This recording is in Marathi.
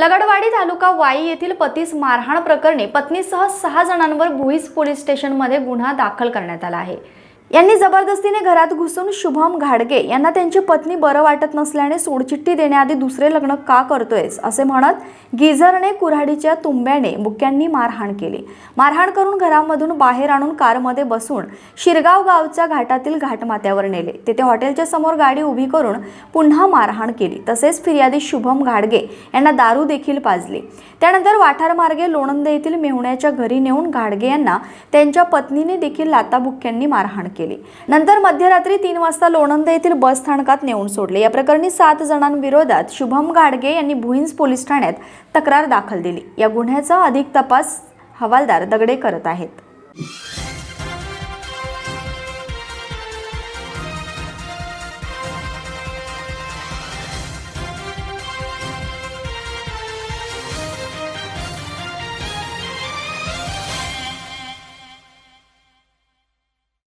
लगडवाडी तालुका वाई येथील पतीस मारहाण प्रकरणी पत्नीसह सहा जणांवर भुईस पोलीस स्टेशनमध्ये गुन्हा दाखल करण्यात आला आहे. यांनी जबरदस्तीने घरात घुसून शुभम घाडगे यांना त्यांची पत्नी बरं वाटत नसल्याने सोडचिठ्ठी देण्याआधी दुसरे लग्न का करतोयस असे म्हणत गिझरने कुऱ्हाडीच्या तुंब्याने बुक्यांनी मारहाण केली. मारहाण करून घरामधून बाहेर आणून कारमध्ये बसून शिरगाव गावच्या घाटातील घाटमाथ्यावर नेले. तेथे हॉटेलच्या समोर गाडी उभी करून पुन्हा मारहाण केली. तसेच फिर्यादी शुभम घाडगे यांना दारू देखील पाजली. त्यानंतर वाठारमार्गे लोणंद येथील मेहुण्याच्या घरी नेऊन घाडगे यांना त्यांच्या पत्नीने देखील लाताबुक्क्यांनी मारहाण केली. नंतर मध्यरात्री तीन वाजता लोणंद येथील बस स्थानकात नेऊन सोडले. या प्रकरणी सात जणांविरोधात शुभम गाडगे यांनी भुईंज पोलीस ठाण्यात तक्रार दाखल दिली. या गुन्ह्याचा अधिक तपास हवालदार दगडे करत आहेत.